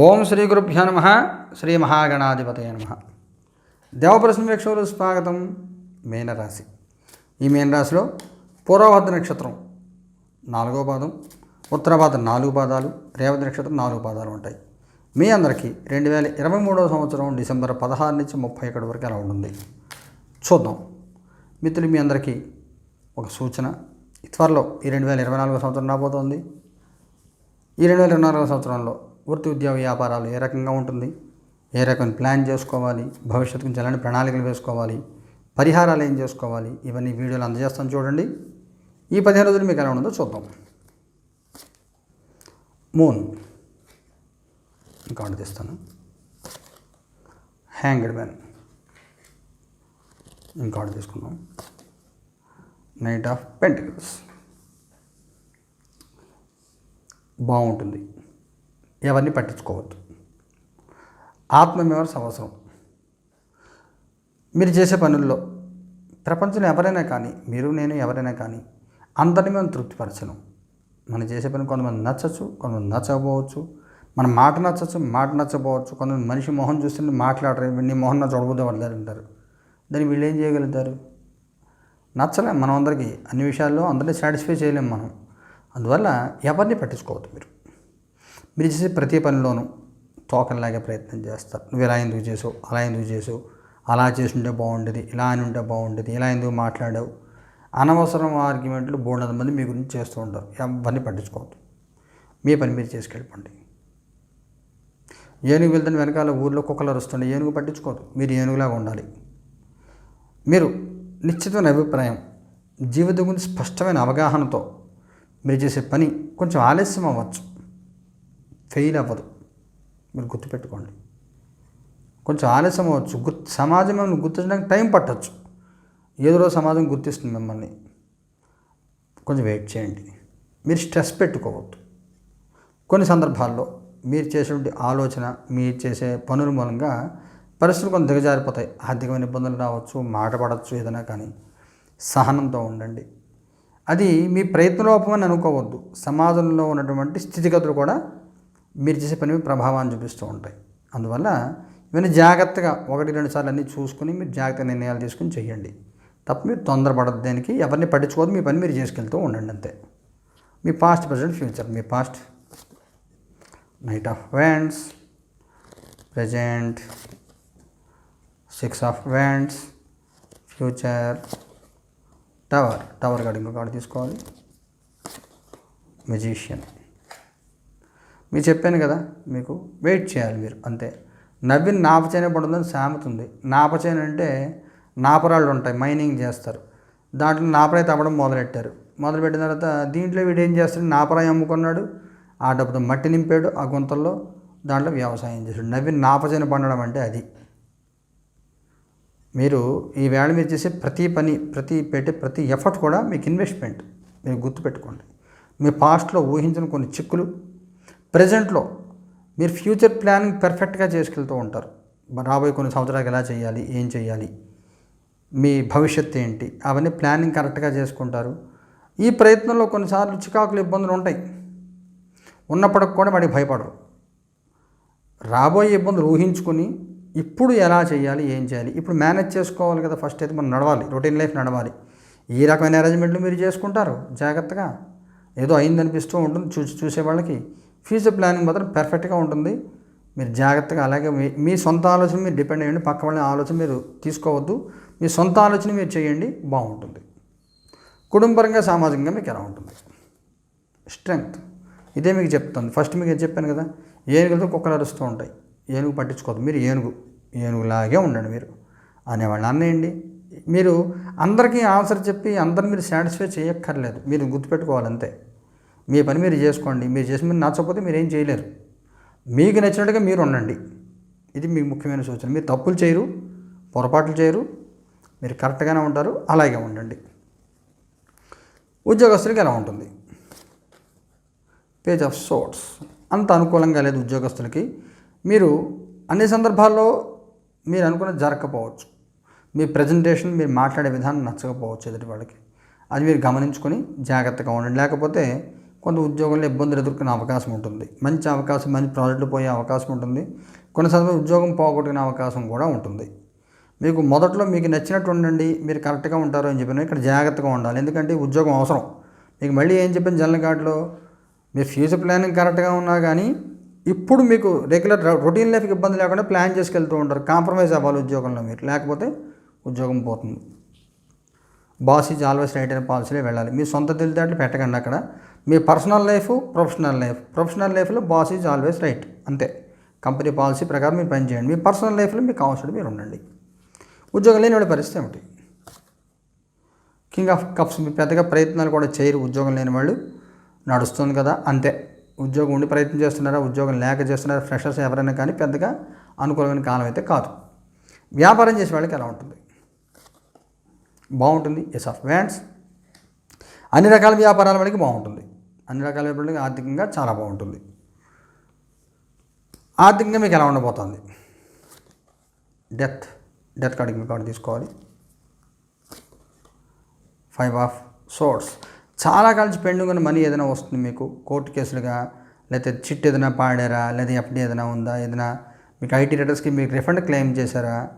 ఓం శ్రీ గురుభ్యో నమ. శ్రీ మహాగణాధిపతయ నమ. దేవప్రశ్న వీక్షకులు స్వాగతం. మీనరాశి. ఈ మీనరాశిలో పూర్వభద్ర నక్షత్రం నాలుగో పాదం ఉత్తరభాద్ర నాలుగు పాదాలు రేవతి నక్షత్రం నాలుగు పాదాలు ఉంటాయి. మీ అందరికీ రెండు వేల ఇరవై మూడవ సంవత్సరం డిసెంబర్ పదహారు నుంచి ముప్పై ఒకటి వరకు ఎలా ఉంటుంది? చూద్దాం. మిత్రులు మీ అందరికీ ఒక సూచన. త్వరలో ఈ రెండు వేల ఇరవై నాలుగో సంవత్సరం రాబోతోంది. ఈ రెండు వేల ఇరవై నాలుగో సంవత్సరంలో వృత్తి ఉద్యోగ వ్యాపారాలు ఏ రకంగా ఉంటుంది? ఏ రకమైన ప్లాన్ చేసుకోవాలి? భవిష్యత్తు గురించి ఎలాంటి ప్రణాళికలు వేసుకోవాలి? పరిహారాలు ఏం చేసుకోవాలి? ఇవన్నీ వీడియోలు అందజేస్తాను చూడండి. ఈ పదిహేను రోజులు మీకు ఎలా ఉండదో చూద్దాం. మూన్ ఇంకాటి తీస్తాను. హ్యాంగ్డ్ మ్యాన్ ఇంకాటి తీసుకుందాం. నైట్ ఆఫ్ పెంటికల్స్ బాగుంటుంది. ఎవరిని పట్టించుకోవద్దు. ఆత్మవిమర్శ అవసరం. మీరు చేసే పనుల్లో ప్రపంచంలో ఎవరైనా కానీ మీరు నేను ఎవరైనా కానీ అందరినీ మనం తృప్తిపరచను మనం చేసే పని కొంతమంది నచ్చచ్చు కొంతమంది నచ్చకపోవచ్చు. మన మాట నచ్చచ్చు మాట నచ్చకపోవచ్చు. కొంతమంది మనిషి మొహం చూస్తుంటే మాట్లాడరు నీ మొహం నా చూడబోదే అంటారు. దాన్ని వీళ్ళు ఏం చేయగలుగుతారు? నచ్చలేం. మనం అందరికీ అన్ని విషయాల్లో అందరినీ సాటిస్ఫై చేయలేం మనం. అందువల్ల ఎవరిని పట్టించుకోవద్దు మీరు. మీరు చేసే ప్రతి పనిలోనూ తోకల్లాగే ప్రయత్నం చేస్తారు. నువ్వు ఇలా ఎందుకు చేసావు? అలా ఎందుకు చేసావు? అలా చేసుంటే బాగుండేది ఇలా అని ఉంటే బాగుండేది ఇలా ఎందుకు మాట్లాడావు? అనవసరం ఆర్గ్యుమెంట్లు బోర్డు మంది మీ గురించి చేస్తూ ఉంటారు. ఎవరిని పట్టించుకోవద్దు. మీ పని మీరు చేసుకెళ్ళిపోండి. ఏనుగు వెళ్తున్న వెనకాల ఊర్లో కుక్కలు అరుస్తుండే ఏనుగు పట్టించుకోవద్దు. మీరు ఏనుగులాగా ఉండాలి. మీరు నిశ్చితమైన అభిప్రాయం జీవితం గురించి స్పష్టమైన అవగాహనతో మీరు చేసే పని కొంచెం ఆలస్యం అవ్వచ్చు. ఫెయిల్ అవ్వదు. మీరు గుర్తుపెట్టుకోండి. కొంచెం ఆలస్యం అవ్వచ్చు. గుర్తు సమాజం మిమ్మల్ని గుర్తించడానికి టైం పట్టవచ్చు ఏదో రోజు సమాజం గుర్తిస్తుంది మిమ్మల్ని. కొంచెం వెయిట్ చేయండి. మీరు స్ట్రెస్ పెట్టుకోవద్దు. కొన్ని సందర్భాల్లో మీరు చేసేటువంటి ఆలోచన మీరు చేసే పనుల మూలంగా పరిస్థితులు కొంత దిగజారిపోతాయి. ఆర్థికమైన ఇబ్బందులు రావచ్చు మాట పడవచ్చు ఏదైనా కానీ. సహనంతో ఉండండి. అది మీ ప్రయత్నలోపమని అనుకోవద్దు. సమాజంలో ఉన్నటువంటి స్థితిగతులు కూడా మీరు చేసే పని మీద ప్రభావాన్ని చూపిస్తూ ఉంటాయి. అందువల్ల ఇవన్నీ జాగ్రత్తగా ఒకటి రెండు సార్లు అన్నీ చూసుకుని మీరు జాగ్రత్త నిర్ణయాలు తీసుకుని చేయండి. తప్ప మీరు తొందరపడద్దు దానికి ఎవరిని పట్టించుకోవద్దు మీ పని మీరు చేసుకెళ్తూ ఉండండి అంతే. మీ past present future me past knight of wands present six of wands future tower tower card ఇంకో కార్డు తీసుకోవాలి. మెజీషియన్ మీరు చెప్పాను కదా మీకు వెయిట్ చేయాలి మీరు అంతే. నవ్విన నాపచేనే పడుతుందని సామెత ఉంది. నాపచేన అంటే నాపరాళ్ళు ఉంటాయి మైనింగ్ చేస్తారు. దాంట్లో నాపరాయి తవ్వడం మొదలెట్టారు. మొదలుపెట్టిన తర్వాత దీంట్లో వీడు ఏం చేస్తాడు? నాపరాయి అమ్ముకున్నాడు ఆ డబ్బుతో మట్టి నింపాడు ఆ గుంతల్లో దాంట్లో వ్యవసాయం చేశాడు. నవ్విన నాపచేన పండడం అంటే అది. మీరు ఈ వేళ మీరు చేసే ప్రతి పని ప్రతి పెట్టే ప్రతి ఎఫర్ట్ కూడా మీకు ఇన్వెస్ట్మెంట్ మీరు గుర్తుపెట్టుకోండి. మీ పాస్ట్లో ఊహించిన కొన్ని చిక్కులు ప్రజెంట్లో మీరు ఫ్యూచర్ ప్లానింగ్ పెర్ఫెక్ట్గా చేసుకెళ్తూ ఉంటారు. రాబోయే కొన్ని సంవత్సరాలకు ఎలా చేయాలి ఏం చేయాలి మీ భవిష్యత్తు ఏంటి అవన్నీ ప్లానింగ్ కరెక్ట్గా చేసుకుంటారు. ఈ ప్రయత్నంలో కొన్నిసార్లు చికాకులు ఇబ్బందులు ఉంటాయి. ఉన్నప్పటికి కూడా వాడికి భయపడరు. రాబోయే ఇబ్బందులు ఊహించుకొని ఇప్పుడు ఎలా చేయాలి ఏం చేయాలి ఇప్పుడు మేనేజ్ చేసుకోవాలి కదా ఫస్ట్ అయితే మనం నడవాలి రొటీన్ లైఫ్ నడవాలి. ఈ రకమైన అరేంజ్మెంట్లు మీరు చేసుకుంటారు జాగ్రత్తగా. ఏదో అయిందనిపిస్తూ ఉంటుంది చూసి చూసే వాళ్ళకి ఫ్యూచర్ ప్లానింగ్ మాత్రం పెర్ఫెక్ట్గా ఉంటుంది. మీరు జాగ్రత్తగా అలాగే మీ మీ సొంత ఆలోచన మీరు డిపెండ్ అయ్యండి. పక్క వాళ్ళ ఆలోచన మీరు తీసుకోవద్దు. మీ సొంత ఆలోచన మీరు చేయండి బాగుంటుంది. కుటుంబపరంగా సామాజికంగా మీకు ఎలా ఉంటుంది? స్ట్రెంగ్త్ ఇదే మీకు చెప్తుంది ఫస్ట్ మీకు ఏం చెప్పాను కదా? ఏనుగులతో కుక్కలు అరుస్తూ ఉంటాయి. ఏనుగు పట్టించుకోవద్దు. మీరు ఏనుగు ఏనుగులాగే ఉండండి మీరు. అనేవాళ్ళు అన్నేయండి మీరు అందరికీ ఆన్సర్ చెప్పి అందరిని మీరు సాటిస్ఫై చేయక్కర్లేదు. మీరు గుర్తుపెట్టుకోవాలంతే మీ పని మీరు చేసుకోండి మీరు చేసి మీరు నచ్చకపోతే మీరు ఏం చేయలేరు. మీకు నచ్చినట్టుగా మీరు ఉండండి. ఇది మీకు ముఖ్యమైన సూచన. మీరు తప్పులు చేయరు పొరపాట్లు చేయరు మీరు కరెక్ట్గానే ఉంటారు అలాగే ఉండండి. ఉద్యోగస్తులకి ఎలా ఉంటుంది? పేజ్ ఆఫ్ సోట్స్ అంత అనుకూలంగా లేదు ఉద్యోగస్తులకి. మీరు అన్ని సందర్భాల్లో మీరు అనుకున్న జరగకపోవచ్చు. మీ ప్రజెంటేషన్ మీరు మాట్లాడే విధానం నచ్చకపోవచ్చు ఎదుటి వాళ్ళకి. అది మీరు గమనించుకొని జాగ్రత్తగా ఉండండి. లేకపోతే కొంత ఉద్యోగంలో ఇబ్బందులు ఎదుర్కొనే అవకాశం ఉంటుంది. మంచి అవకాశం మంచి ప్రాజెక్టులు పోయే అవకాశం ఉంటుంది. కొన్ని సందర్భాలు ఉద్యోగం పోగొట్టుకునే అవకాశం కూడా ఉంటుంది. మీకు మొదట్లో మీకు నచ్చినట్టు ఉండండి మీరు కరెక్ట్గా ఉంటారు అని చెప్పిన ఇక్కడ జాగ్రత్తగా ఉండాలి. ఎందుకంటే ఉద్యోగం అవసరం. మీకు మళ్ళీ ఏం చెప్పిన? జనరల్ కార్డులో మీ ఫ్యూచర్ ప్లానింగ్ కరెక్ట్గా ఉన్నా కానీ ఇప్పుడు మీకు రెగ్యులర్ రొటీన్ లైఫ్కి ఇబ్బంది లేకుండా ప్లాన్ చేసుకెళ్తూ ఉంటారు. కాంప్రమైజ్ అవ్వాలి ఉద్యోగంలో మీరు. లేకపోతే ఉద్యోగం పోతుంది. బాస్ ఈజ్ ఆల్వేస్ రైట్ అనే పాలసీలో వెళ్ళాలి. మీ సొంత తెలివితేటలు పెట్టకండి అక్కడ. మీ పర్సనల్ లైఫ్ ప్రొఫెషనల్ లైఫ్. ప్రొఫెషనల్ లైఫ్లో బాస్ ఈజ్ ఆల్వేస్ రైట్. అంతే. కంపెనీ పాలసీ ప్రకారం మీరు పని చేయండి. మీ పర్సనల్ లైఫ్లో మీకు కావాల్సిన మీరు ఉండండి. ఉద్యోగం లేని వాడి పరిస్థితి ఏమిటి? కింగ్ ఆఫ్ కప్స్ మీ పెద్దగా ప్రయత్నాలు కూడా చేయరు. ఉద్యోగం లేని వాళ్ళు నడుస్తుంది కదా. అంతే. ఉద్యోగం ఉండి ప్రయత్నం చేస్తున్నారా? ఉద్యోగం లేక చేస్తున్నారా? ఫ్రెషర్స్ ఎవరైనా కానీ పెద్దగా అనుకూలమైన కాలం అయితే కాదు. వ్యాపారం చేసే వాళ్ళకి ఎలా ఉంటుంది? బాగుంటుంది. ఎస్ ఆఫ్ వ్యాండ్స్ అన్ని రకాల వ్యాపారాల వాడికి బాగుంటుంది. అన్ని రకాల వ్యాపారాలకి ఆర్థికంగా చాలా బాగుంటుంది. ఆర్థికంగా మీకు ఎలా ఉండబోతుంది? డెత్ డెత్ కార్డు మీ కార్డు తీసుకోవాలి. ఫైవ్ ఆఫ్ సోర్స్ చాలా కలిసి పెండింగ్ ఉన్న మనీ ఏదైనా వస్తుంది మీకు. కోర్టు కేసులుగా లేకపోతే చిట్ ఏదైనా పాడారా లేదా ఎఫ్డీ ఏదైనా ఉందా ఏదైనా మీకు ఐటీ రిటర్స్కి మీకు రిఫండ్ క్లెయిమ్ చేశారా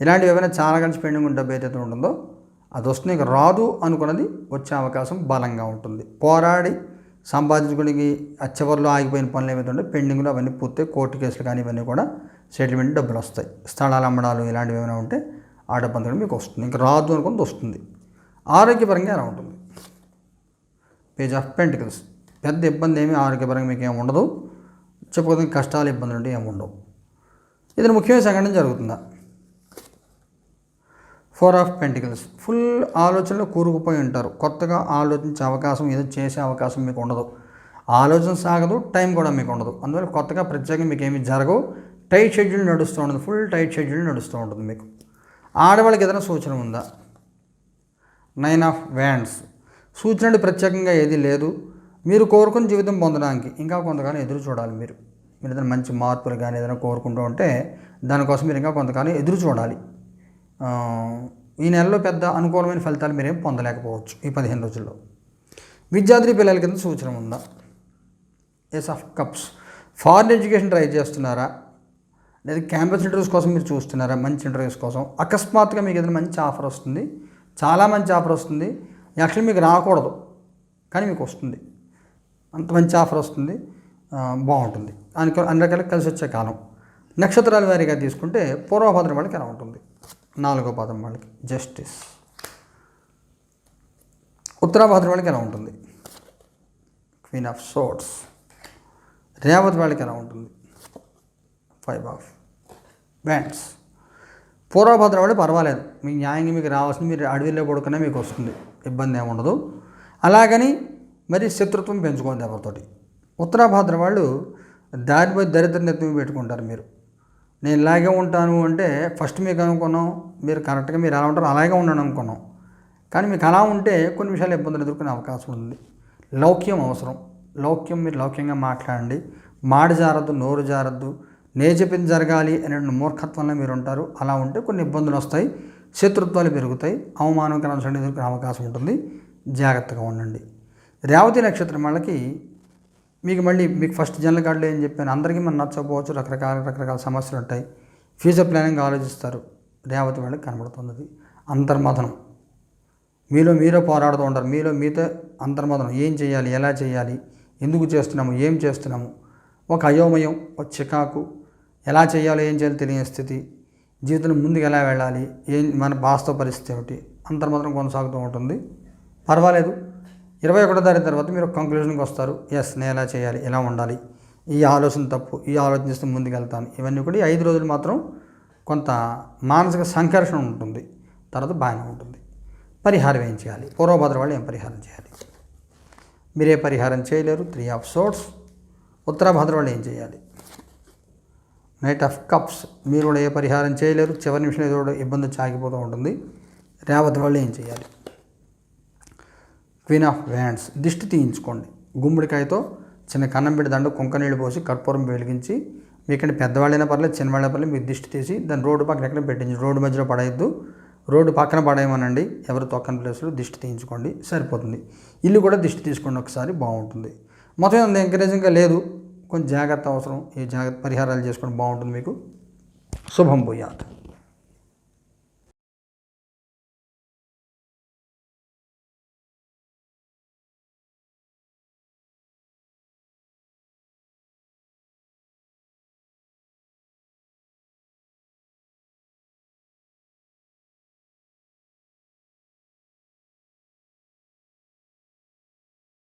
ఇలాంటివి ఏమైనా చాలా కలిసి పెండింగ్ ఉన్న డబ్బు ఏదైతే ఉంటుందో అది వస్తుంది. రాదు అనుకున్నది వచ్చే అవకాశం బలంగా ఉంటుంది. పోరాడి సంపాదించుకునికి ఆ చివరిలో ఆగిపోయిన పనులు ఏమైతుంటే ఉంటే పెండింగ్లో అవన్నీ పూర్తి కోర్టు కేసులు కానీ ఇవన్నీ కూడా సెటిల్మెంట్ డబ్బులు వస్తాయి. స్థలాలు అమ్మడాలు ఇలాంటివి ఏమైనా ఉంటే ఆ డబ్బు అంతా మీకు వస్తుంది. ఇంకా రాదు అనుకున్నది వస్తుంది. ఆరోగ్యపరంగా ఎలా ఉంటుంది? Page of pentacles. పెద్ద ఇబ్బంది ఏమీ ఆరోగ్యపరంగా మీకు ఏమి ఉండదు. చెప్పుకోవడం కష్టాలు ఇబ్బందులు అంటే ఏమి ఉండవు. ఇది ముఖ్యమైన సంఘటన జరుగుతుందా? Four of pentacles. ఫుల్ ఆలోచనలో కూరుకుపోయి ఉంటారు. కొత్తగా ఆలోచించే అవకాశం ఏదో చేసే అవకాశం మీకు ఉండదు. ఆలోచన సాగదు టైం కూడా మీకు ఉండదు. అందువల్ల కొత్తగా ప్రత్యేకంగా మీకు ఏమి జరగవు. టైట్ షెడ్యూల్ నడుస్తూ ఉంటుంది. ఫుల్ టైట్ షెడ్యూల్ నడుస్తూ ఉంటుంది మీకు. ఆడవాళ్ళకి ఏదైనా సూచన ఉందా? Nine of wands. సూచన అంటే ప్రత్యేకంగా ఏది లేదు. మీరు కోరుకుని జీవితం పొందడానికి ఇంకా కొంతకాలం ఎదురు చూడాలి మీరు. మీరు ఏదైనా మంచి మార్పులు కానీ ఏదైనా కోరుకుంటూ ఉంటే దానికోసం మీరు ఇంకా కొంతకాలం ఎదురు చూడాలి. ఈ నెలలో పెద్ద అనుకూలమైన ఫలితాలు మీరేం పొందలేకపోవచ్చు ఈ పదిహేను రోజుల్లో. విద్యార్థి పిల్లల కింద సూచన ఉందా? Ace of cups foreign education try చేస్తున్నారా? లేదా క్యాంపస్ ఇంటర్వ్యూస్ కోసం మీరు చూస్తున్నారా? మంచి ఇంటర్వ్యూస్ కోసం. అకస్మాత్తుగా మీకు ఏదైనా మంచి ఆఫర్ వస్తుంది. చాలా మంచి ఆఫర్ వస్తుంది. యాక్చువల్లీ మీకు రాకూడదు. కానీ మీకు వస్తుంది. అంత మంచి ఆఫర్ వస్తుంది. బాగుంటుంది. అన్ని అన్ని రకాల కలిసి వచ్చే కాలం. నక్షత్రాల వారీగా తీసుకుంటే పూర్వభద్రం వాళ్ళకి ఎలా ఉంటుంది? నాలుగో పాదం వాళ్ళకి. జస్టిస్ ఉత్తరాభాద్ర వాళ్ళకి ఎలా ఉంటుంది? క్వీన్ ఆఫ్ సోర్ట్స్ రేవతి వాళ్ళకి ఎలా ఉంటుంది? ఫైవ్ ఆఫ్ బ్యాండ్స్ పూర్వభద్ర వాళ్ళు పర్వాలేదు. మీ న్యాయంగా మీకు రావాల్సింది మీరు అడవిలో పడుకునే మీకు వస్తుంది. ఇబ్బంది ఏముండదు అలాగని మరి శత్రుత్వం పెంచుకోండి ఎవరితోటి. ఉత్తరాభద్ర వాళ్ళు దారిపై దరిద్ర నెత్తిమి పెట్టుకుంటారు మీరు. నేను ఇలాగే ఉంటాను అంటే ఫస్ట్ మీకు అనుకున్నాం మీరు కరెక్ట్గా మీరు ఎలా ఉంటారో అలాగే ఉన్నాను అనుకున్నాం. కానీ మీకు అలా ఉంటే కొన్ని విషయాలు ఇబ్బందులు ఎదుర్కొనే అవకాశం ఉంది. లౌక్యం అవసరం. లౌక్యం మీరు లౌక్యంగా మాట్లాడండి. మాట జారద్దు నోరు జారద్దు. నే చెప్పింది జరగాలి అనే మూర్ఖత్వంలో మీరు ఉంటారు. అలా ఉంటే కొన్ని ఇబ్బందులు వస్తాయి. శత్రుత్వాలు పెరుగుతాయి. అవమానకర ఎదుర్కొనే అవకాశం ఉంటుంది. జాగ్రత్తగా ఉండండి. రేవతి నక్షత్రం వాళ్ళకి మీకు మళ్ళీ మీకు ఫస్ట్ జనరల్ కార్డులో ఏం చెప్పాను? అందరికీ మనం నచ్చకపోవచ్చు రకరకాల రకరకాల సమస్యలు ఉంటాయి. ఫ్యూచర్ ప్లానింగ్ ఆలోచిస్తారు. రేవతి వాళ్ళకి కనబడుతుంది అంతర్మథనం మీలో మీరే పోరాడుతూ ఉంటారు. మీలో మీతో అంతర్మథనం ఏం చేయాలి? ఎలా చేయాలి? ఎందుకు చేస్తున్నాము? ఏం చేస్తున్నాము? ఒక అయోమయం ఒక చికాకు. ఎలా చేయాలో ఏం చేయాలో తెలియని స్థితి. జీవితంలో ముందుకు ఎలా వెళ్ళాలి? ఏం మన వాస్తవ పరిస్థితి ఏమిటి? అంతర్మదనం కొనసాగుతూ ఉంటుంది. పర్వాలేదు. ఇరవై ఒకటో తారీఖు తర్వాత మీరు కంక్లూషన్కి కంక్లూజన్కి వస్తారు. ఎస్ నేను ఎలా చేయాలి? ఎలా ఉండాలి? ఈ ఆలోచన తప్పు ఈ ఆలోచన ముందుకెళ్తాను. ఇవన్నీ కూడా ఐదు రోజులు మాత్రం కొంత మానసిక సంఘర్షణ ఉంటుంది. తర్వాత బాగానే ఉంటుంది. పరిహారం ఏం చేయాలి? పూర్వభద్ర వాళ్ళు ఏం పరిహారం చేయాలి? మీరే పరిహారం చేయలేరు. త్రీ ఆఫ్ సోట్స్ ఉత్తరాభద్ర వాళ్ళు ఏం చేయాలి? నైట్ ఆఫ్ కప్స్ మీరు కూడా ఏ పరిహారం చేయలేరు. చివరి నిమిషం ఏదో ఇబ్బంది చాగిపోతూ ఉంటుంది. రేవతి వాళ్ళు ఏం చేయాలి? క్వీన్ ఆఫ్ వ్యాండ్స్ దిష్టి తీయించుకోండి. గుమ్మడికాయతో చిన్న కన్నం పెట్టి దండ కుంక నీళ్ళు పోసి కర్పూరం వెలిగించి మీకంటే పెద్దవాళ్ళైనా పర్లేదు చిన్నవాళ్ళైనా పర్లేదు మీరు దిష్టి తీసి దాన్ని రోడ్డు పక్కన ఎక్కడ పెట్టించి రోడ్డు మధ్యలో పడేయద్దు. రోడ్డు పక్కన పడేయమనండి. ఎవరు తొక్కని ప్లేస్లో దిష్టి తీయించుకోండి సరిపోతుంది. ఇల్లు కూడా దిష్టి తీసుకోండి ఒకసారి బాగుంటుంది. మొత్తం అంత ఎంకరేజింగ్గా లేదు. కొంచెం జాగ్రత్త అవసరం. ఈ జాగ్రత్త పరిహారాలు చేసుకోండి బాగుంటుంది మీకు. శుభం భూయాత్.